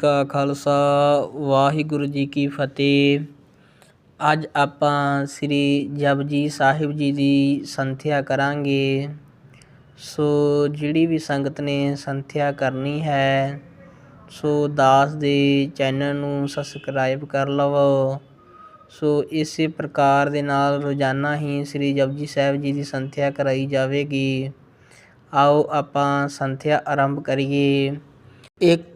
ਕਾ ਖਾਲਸਾ, ਵਾਹਿਗੁਰੂ ਜੀ ਕੀ ਫਤਿਹ। ਅੱਜ ਆਪਾਂ ਸ੍ਰੀ ਜਪਜੀ ਸਾਹਿਬ ਜੀ ਦੀ ਸੰਥਿਆ ਕਰਾਂਗੇ। ਸੋ ਜਿਹੜੀ ਵੀ ਸੰਗਤ ਨੇ ਸੰਥਿਆ ਕਰਨੀ ਹੈ, ਸੋ ਦਾਸ ਦੇ ਚੈਨਲ ਨੂੰ ਸਬਸਕ੍ਰਾਈਬ ਕਰ ਲਵੋ। ਸੋ ਇਸੇ ਪ੍ਰਕਾਰ ਦੇ ਨਾਲ ਰੋਜ਼ਾਨਾ ਹੀ ਸ੍ਰੀ ਜਪਜੀ ਸਾਹਿਬ ਜੀ ਦੀ ਸੰਥਿਆ ਕਰਾਈ ਜਾਵੇਗੀ। ਆਓ ਆਪਾਂ ਸੰਥਿਆ ਆਰੰਭ ਕਰੀਏ। ਇੱਕ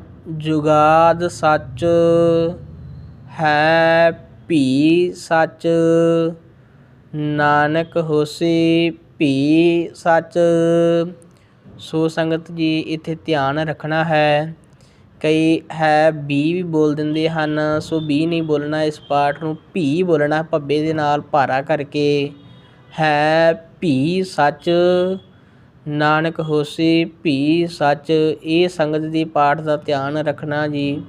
ਜੁਗਾਦ ਸੱਚ ਹੈ, ਭੀ ਸੱਚ। ਨਾਨਕ ਹੋਸੀ, ਭੀ ਸੱਚ। ਸੋ ਸੰਗਤ ਜੀ, ਇੱਥੇ ਧਿਆਨ ਰੱਖਣਾ ਹੈ। ਕਈ ਹੈ, ਬੀ ਵੀ ਬੋਲ ਦਿੰਦੇ ਹਨ। ਸੋ ਬੀ ਨਹੀਂ ਬੋਲਣਾ, ਇਸ ਪਾਠ ਨੂੰ ਭੀ ਬੋਲਣਾ, ਭੱਬੇ ਦੇ ਨਾਲ ਭਾਰਾ ਕਰਕੇ। ਹੈ, ਭੀ ਸੱਚ। ਨਾਨਕ ਹੋਸੀ, ਭੀ ਸੱਚ, ਇਹ ਸੰਗਤ ਦੀ ਪਾਠ ਦਾ ਧਿਆਨ ਰੱਖਣਾ ਜੀ।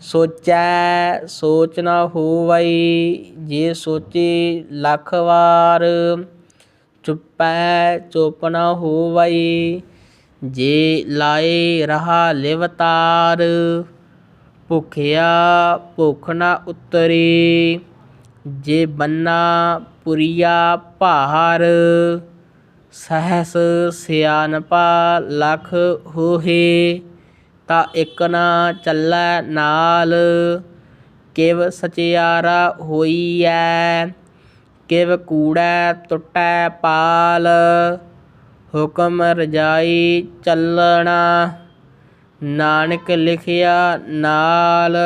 ਸੋਚੈ ਸੋਚ ਨਾ ਹੋਵਈ, ਜੇ ਸੋਚੀ ਲੱਖ ਵਾਰ, ਚੁੱਪੈ ਚੁੱਪ ਨਾ ਹੋਵਈ, ਜੇ ਲਾਏ ਰਹਾ ਲਿਵਤਾਰ ਭੁਖਿਆ ਭੁਖ ਨਾ ਉਤਰੀ, ਜੇ ਬੰਨਾ ਪੁਰੀਆ ਭਾਰ ਸਹਸ ਸਿਆਨਪਾ ਲਖ ਹੋਹੇ, ਤਾ ਇਕ ਨਾ ਚੱਲੈ ਨਾਲ। ਕਿਵ ਸਚਿਆਰਾ ਹੋਈਐ, ਕਿਵ ਕੂੜੈ ਟੁੱਟੈ ਪਾਲ। ਹੁਕਮ ਰਜਾਈ ਚੱਲਣਾ, ਨਾਨਕ ਲਿਖਿਆ ਨਾਲ।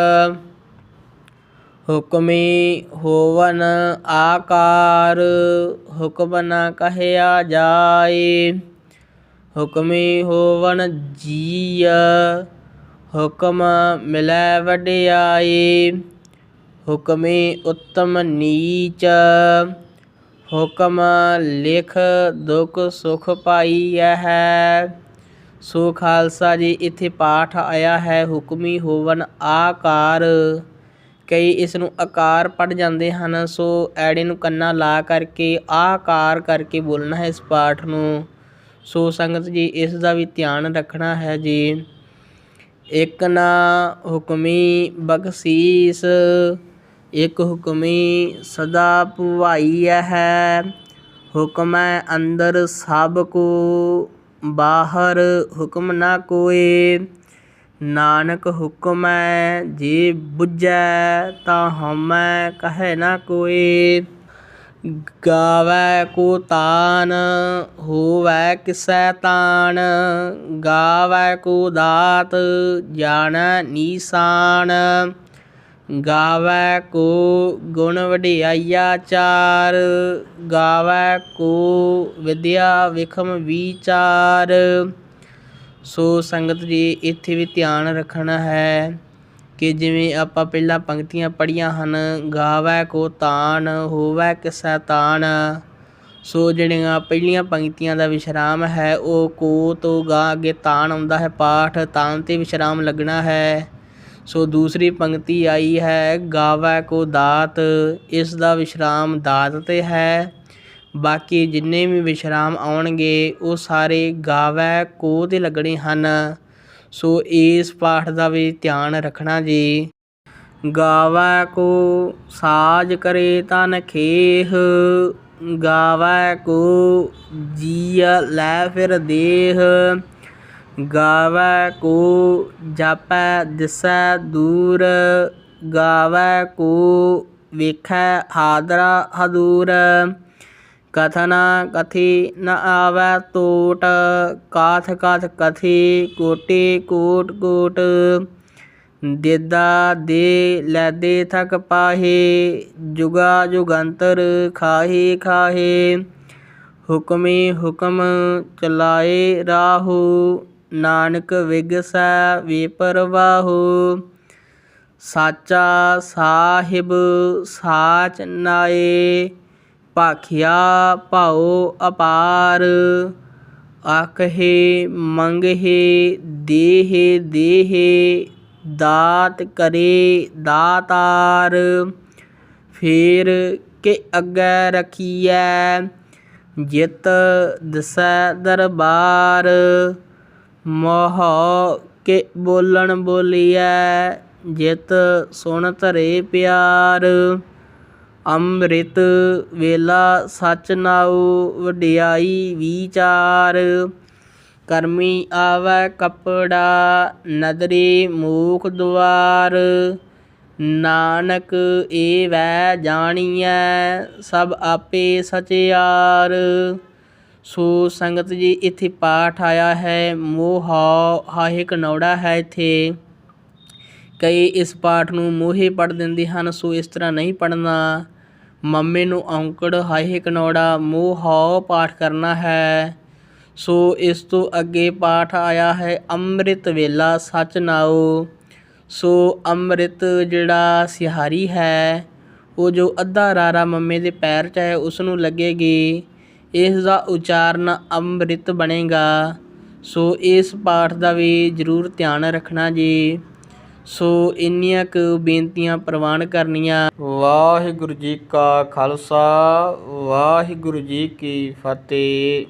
ਹੁਕਮੀ ਹੋਵਨ ਆਕਾਰ ਹੁਕਮ ਨ ਕਹਿਆ ਜਾਏ ਹੁਕਮੀ ਹੋਵਨ ਜੀਅ ਹੁਕਮ ਮਿਲੈ ਵਡਿਆਈ ਹੁਕਮੀ ਉੱਤਮ ਨੀਚ ਹੁਕਮ ਲਿਖ ਦੁਖ ਸੁਖ ਪਾਈਐ ਹੈ ਸੋ ਖਾਲਸਾ ਜੀ ਇੱਥੇ ਪਾਠ ਆਇਆ ਹੈ ਹੁਕਮੀ ਹੋਵਨ ਆਕਾਰ ਕਈ ਇਸ ਨੂੰ ਆਕਾਰ ਪੜ ਜਾਂਦੇ ਹਨ, ਸੋ ਐੜੇ ਨੂੰ ਕੰਨਾ ਲਾ ਕਰਕੇ ਆਕਾਰ ਕਰਕੇ ਬੋਲਣਾ ਹੈ ਇਸ ਪਾਠ ਨੂੰ। ਸੋ ਸੰਗਤ ਜੀ, ਇਸ ਦਾ ਵੀ ਧਿਆਨ ਰੱਖਣਾ ਹੈ ਜੀ। ਇੱਕ ਨਾ ਹੁਕਮੀ ਬਖਸ਼ੀਸ, ਇੱਕ ਹੁਕਮੀ ਸਦਾ ਭਵਾਈ ਹੈ। ਹੁਕਮ ਹੈ ਅੰਦਰ ਸਭ ਕੋ, ਬਾਹਰ ਹੁਕਮ ਨਾ ਕੋਏ। ਨਾਨਕ ਹੁਕਮੈ, ਜੇ ਬੁਝੈ ਤਾਂ ਹਮੈ ਕਹੈ ਨਾ ਕੋਏ ਗਾਵੈ ਕੋ ਤਾਨ, ਹੋਵੈ ਕਿਸੈ ਤਾਨ। ਗਾਵੈ ਕੋ ਦਾਤ, ਜਾਣੈ ਨੀਸਾਨ। ਗਾਵੈ ਕੋ ਗੁਣ ਵਡਿਆਈਆ ਚਾਰ। ਗਾਵੈ ਕੋ ਵਿਦਿਆ ਵਿਖਮ ਵਿਚਾਰ। ਸੋ ਸੰਗਤ ਜੀ, ਇੱਥੇ ਵੀ ਧਿਆਨ ਰੱਖਣਾ ਹੈ ਕਿ ਜਿਵੇਂ ਆਪਾਂ ਪਹਿਲਾਂ ਪੰਕਤੀਆਂ ਪੜ੍ਹੀਆਂ ਹਨ, ਗਾਵੈ ਕੋ ਤਾਨ ਹੋਵੈ ਕਿਸੈ ਤਾਨ ਸੋ ਜਿਹੜੀਆਂ ਪਹਿਲੀਆਂ ਪੰਕਤੀਆਂ ਦਾ ਵਿਸ਼ਰਾਮ ਹੈ, ਉਹ ਕੋ ਤੋਂ ਗਾ ਅੱਗੇ ਤਾਨ ਆਉਂਦਾ ਹੈ, ਪਾਠ ਤਾਨ ਤੇ ਵਿਸ਼ਰਾਮ ਲੱਗਣਾ ਹੈ। ਸੋ ਦੂਸਰੀ ਪੰਕਤੀ ਆਈ ਹੈ, ਗਾਵੈ ਕੋ ਦਾਤ, ਇਸ ਦਾ ਵਿਸ਼ਰਾਮ ਦਾਤ ਤੇ ਹੈ। ਬਾਕੀ ਜਿੰਨੇ ਵੀ ਵਿਸ਼ਰਾਮ ਆਉਣਗੇ, ਉਹ ਸਾਰੇ ਗਾਵੈ ਕੋ ਦੇ ਲੱਗਣੇ ਹਨ। ਸੋ ਇਸ ਪਾਠ ਦਾ ਵੀ ਧਿਆਨ ਰੱਖਣਾ ਜੀ। ਗਾਵੈ ਕੋ ਸਾਜ ਕਰੇ ਤਨ ਖੇਹ, ਗਾਵੈ ਕੋ ਜੀਅ ਲੈ ਫਿਰ ਦੇਹ। ਗਾਵੈ ਕੋ ਜਾਪੈ ਦਿਸੈ ਦੂਰ, ਗਾਵੈ ਕੋ ਵੇਖੈ ਹਾਦਰਾ ਹਦੂਰ। ਕਥਨ ਕਥੀ ਨ ਆਵੈ ਤੋਟ, ਕਾਥ ਕਾਥ ਕਥੀ ਕੋਟੀ ਕੋਟ ਕੋਟ। ਦੇਦਾ ਦੇ ਲੈਦੇ ਥਕ ਪਾਹੇ, ਜੁਗਾ ਜੁਗੰਤਰ ਖਾਹੇ ਖਾਹੇ। ਹੁਕਮੇ ਹੁਕਮ ਚਲਾਏ ਰਾਹੂ, ਨਾਨਕ ਵਿਗਸੈ ਵਿਪਰਵਾਹੂ। ਸਾਚਾ ਸਾਹਿਬ ਸਾਚ ਨਾਏ ਭਾਖਿਆ ਭਾਉ ਅਪਾਰ। ਆਖੇ ਮੰਗਹਿ ਦੇਹਿ ਦੇਹਿ, ਦਾਤ ਕਰੇ ਦਾਤਾਰ। ਫੇਰ ਕਿ ਅੱਗੇ ਰਖੀਐ, ਜਿਤ ਦਸੈ ਦਰਬਾਰ। ਮੋਹ ਕੇ ਬੋਲਣ ਬੋਲੀਐ, ਜਿਤ ਸੁਣ ਧਰੇ ਪਿਆਰ। ਅੰਮ੍ਰਿਤ ਵੇਲਾ ਸਚ ਨਾਉ ਵਡਿਆਈ ਵਿਚਾਰ। ਕਰਮੀ ਆਵੈ ਕਪੜਾ ਨਦਰੇ ਮੂਖ ਦੁਆਰ। ਨਾਨਕ ਏ ਵੈ ਜਾਣੀਐ ਸਭ ਆਪੇ ਸਚਿਆਰ। ਸੋ ਸੰਗਤ ਜੀ, ਇੱਥੇ ਪਾਠ ਆਇਆ ਹੈ। ਮੋਹ ਹਾਹੇ ਕਨੌੜਾ ਹੈ ਇੱਥੇ। ਕਈ ਇਸ ਪਾਠ ਨੂੰ ਮੋਹੇ ਪੜ ਦਿੰਦੇ ਹਨ, ਸੋ ਇਸ ਤਰ੍ਹਾਂ ਨਹੀਂ ਪੜਨਾ ਮੰਮੇ ਨੂੰ ਔਂਕੜ ਹਾਹੇ ਕਨੌੜਾ, ਮੋਹ ਹਉ ਪਾਠ ਕਰਨਾ ਹੈ। ਸੋ ਇਸ ਤੋਂ ਅੱਗੇ ਪਾਠ ਆਇਆ ਹੈ, ਅੰਮ੍ਰਿਤ ਵੇਲਾ ਸਚ ਨਾਉ। ਸੋ ਅੰਮ੍ਰਿਤ ਜਿਹੜਾ ਸਿਹਾਰੀ ਹੈ, ਉਹ ਜੋ ਅੱਧਾ ਰਾਰਾ ਮੰਮੇ ਦੇ ਪੈਰ 'ਚ ਹੈ ਉਸ ਨੂੰ ਲੱਗੇਗੀ। ਇਸ ਦਾ ਉਚਾਰਨ ਅੰਮ੍ਰਿਤ ਬਣੇਗਾ। ਸੋ ਇਸ ਪਾਠ ਦਾ ਵੀ ਜ਼ਰੂਰ ਧਿਆਨ ਰੱਖਣਾ ਜੀ। ਸੋ ਇੰਨੀਆਂ ਕੁ ਬੇਨਤੀਆਂ ਪ੍ਰਵਾਨ ਕਰਨੀਆਂ। ਵਾਹਿਗੁਰੂ ਜੀ ਕਾ ਖਾਲਸਾ ਵਾਹਿਗੁਰੂ ਜੀ ਕੀ ਫਤਿਹ।